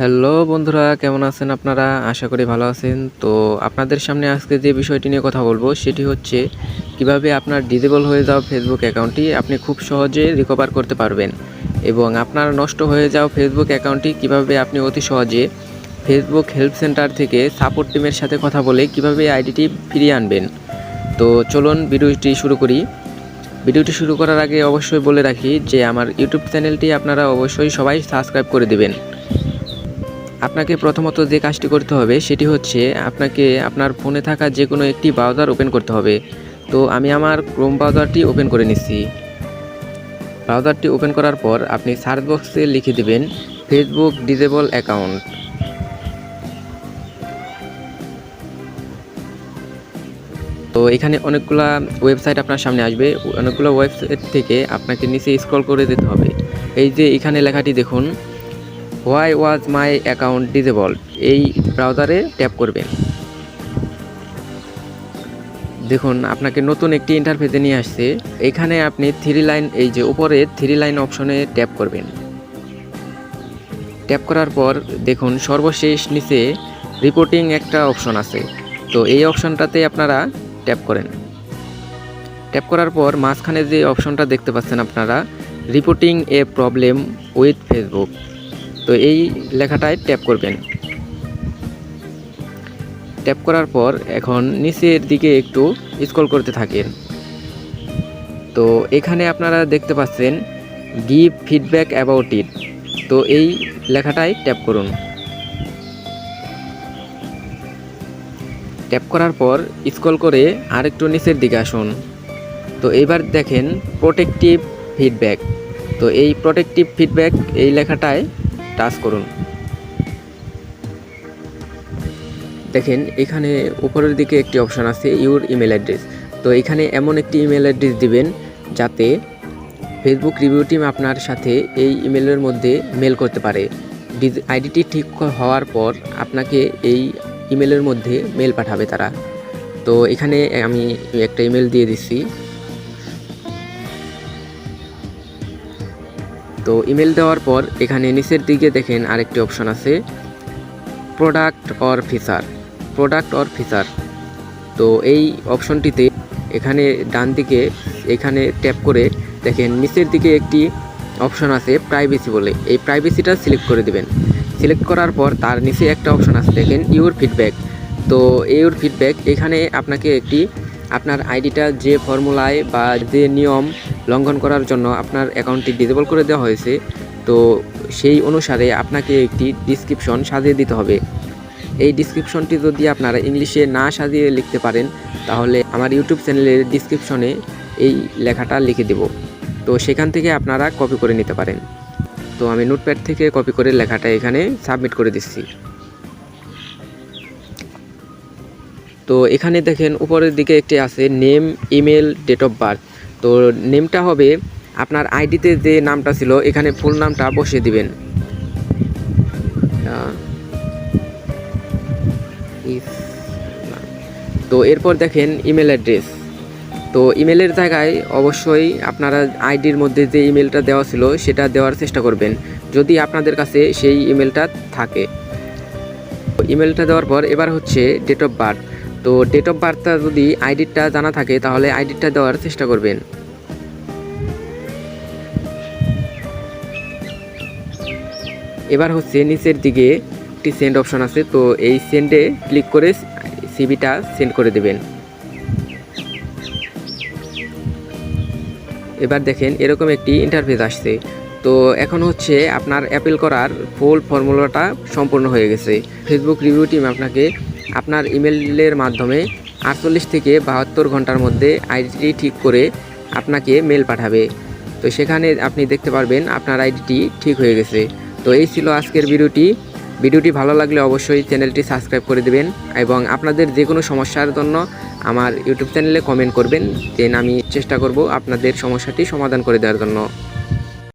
Hello বন্ধুরা, কেমন আছেন আপনারা? আশা করি ভালো আছেন। তো আপনাদের সামনে আজকে যে বিষয়টি নিয়ে কথা বলব, সেটি হচ্ছে কীভাবে আপনার ডিজেবল হয়ে যাওয়া ফেসবুক অ্যাকাউন্টটি আপনি খুব সহজে রিকভার করতে পারবেন এবং আপনার নষ্ট হয়ে যাওয়া ফেসবুক অ্যাকাউন্টটি কীভাবে আপনি অতি সহজে ফেসবুক হেল্প সেন্টার থেকে সাপোর্ট টিমের সাথে কথা বলে কীভাবে আইডিটি ফিরিয়ে আনবেন। তো চলুন ভিডিওটি শুরু করি। ভিডিওটি শুরু করার আগে অবশ্যই বলে রাখি যে আমার ইউটিউব চ্যানেলটি আপনারা অবশ্যই সবাই সাবস্ক্রাইব করে দেবেন। আপনাকে প্রথমত যে কাজটি করতে হবে সেটি হচ্ছে আপনাকে আপনার ফোনে থাকা যে কোনো একটি ব্রাউজার ওপেন করতে হবে। তো আমি আমার ক্রোম ব্রাউজারটি ওপেন করে নিচ্ছি। ব্রাউজারটি ওপেন করার পর আপনি সার্চ বক্সে লিখে দেবেন ফেসবুক ডিজেবল অ্যাকাউন্ট তো এখানে অনেকগুলা ওয়েবসাইট আপনার সামনে আসবে। অনেকগুলো ওয়েবসাইট থেকে আপনাকে নিচে স্ক্রল করে দিতে হবে। এই যে এখানে লেখাটি দেখুন why was my account disable এই ব্রাউজারে ট্যাপ করবেন। দেখুন, আপনাকে নতুন একটি ইন্টারফেসে নিয়ে আসছে। এখানে আপনি থ্রি লাইন এই যে উপরে থ্রি লাইন অপশনে ট্যাপ করবেন। ট্যাপ করার পর দেখুন, সর্বশেষ নিচে রিপোর্টিং একটা অপশন আছে। তো এই অপশনটাতে আপনারা ট্যাপ করেন। ট্যাপ করার পর মাঝখানে যে অপশনটা দেখতে পাচ্ছেন আপনারা reporting a problem with Facebook তো এই লেখাটায় ট্যাপ করবেন। ট্যাপ করার পর এখন নিচের দিকে একটু স্ক্রল করতে থাকেন। তো এখানে আপনারা দেখতে পাচ্ছেন গিভ ফিডব্যাক অ্যাবাউট ইট তো এই লেখাটায় ট্যাপ করুন। ট্যাপ করার পর স্ক্রল করে আরেকটু নিচের দিকে আসুন। তো এবার দেখেন প্রোটেক্টিভ ফিডব্যাক তো এই প্রোটেক্টিভ ফিডব্যাক এই লেখাটায় টাচ করুন। দেখেন, এখানে উপরের দিকে একটি অপশন আছে, ইউর ইমেল অ্যাড্রেস। তো এখানে এমন একটি ইমেল অ্যাড্রেস দিবেন যাতে ফেসবুক রিভিউ টিম আপনার সাথে এই ইমেলের মধ্যে মেল করতে পারে। আইডিটি ঠিক হওয়ার পর আপনাকে এই ইমেলের মধ্যে মেল পাঠাবে তারা। তো এখানে আমি একটা ইমেল দিয়ে দিচ্ছি। তো ইমেল দেওয়ার পর এখানে নিচের দিকে দেখেন আরেকটি অপশন আছে product or feature product or feature তো এই অপশনটিতে এখানে ডান দিকে এখানে ট্যাপ করে দেখেন নিচের দিকে একটি অপশন আছে প্রাইভেসি বলে। এই প্রাইভেসিটা সিলেক্ট করে দিবেন। সিলেক্ট করার পর তার নিচে একটা অপশন আছে, দেখেন ইউর ফিডব্যাক তো ইউর ফিডব্যাক এখানে আপনাকে একটি আপনার আইডিটা যে ফর্মুলায় বা যে নিয়ম লঙ্ঘন করার জন্য আপনার অ্যাকাউন্টটি ডিজেবল করে দেওয়া হয়েছে, তো সেই অনুসারে আপনাকে একটি ডিসক্রিপশন সাজিয়ে দিতে হবে। এই ডিসক্রিপশনটি যদি আপনারা ইংলিশে না সাজিয়ে লিখতে পারেন, তাহলে আমার ইউটিউব চ্যানেলের ডিসক্রিপশনে এই লেখাটা লিখে দেব। তো সেখান থেকে আপনারা কপি করে নিতে পারেন। তো আমি নোটপ্যাড থেকে কপি করে লেখাটা এখানে সাবমিট করে দিচ্ছি। তো এখানে দেখেন উপরের দিকে একটি আছে name, email date of birth তো নেমটা হবে আপনার আইডিতে যে নামটা ছিল, এখানে ফুল নামটা বসিয়ে দিবেন। তো এরপর দেখেন ইমেল অ্যাড্রেস তো ইমেলের জায়গায় অবশ্যই আপনারা আইডির মধ্যে যে ইমেলটা দেওয়া ছিল, সেটা দেওয়ার চেষ্টা করবেন, যদি আপনাদের কাছে সেই ইমেলটা থাকে। ইমেলটা দেওয়ার পর এবার হচ্ছে ডেট অফ বার্থ তো ডেট অফ বার্থটা যদি আইডিটা জানা থাকে, তাহলে আইডিটা দেওয়ার চেষ্টা করবেন। এবার হচ্ছে নিচের দিকে একটি সেন্ড অপশন আছে, তো এই সেন্ডে ক্লিক করে সিবিটা সেন্ড করে দেবেন। এবার দেখেন এরকম একটি ইন্টারফেস আসছে। তো এখন হচ্ছে আপনার অ্যাপেল করার ফুল ফর্মুলাটা সম্পূর্ণ হয়ে গেছে। ফেসবুক রিভিউ টিম আপনাকে আপনার ইমেলের মাধ্যমে আটচল্লিশ থেকে বাহাত্তর ঘণ্টার মধ্যে আইডিটি ঠিক করে আপনাকে মেল পাঠাবে। তো সেখানে আপনি দেখতে পারবেন আপনার আইডিটি ঠিক হয়ে গেছে। তো এই ছিল আজকের ভিডিওটি। ভিডিওটি ভালো লাগলে অবশ্যই চ্যানেলটি সাবস্ক্রাইব করে দেবেন এবং আপনাদের যে কোনো সমস্যার জন্য আমার ইউটিউব চ্যানেলে কমেন্ট করবেন। দেন আমি চেষ্টা করব আপনাদের সমস্যাটি সমাধান করে দেওয়ার জন্য।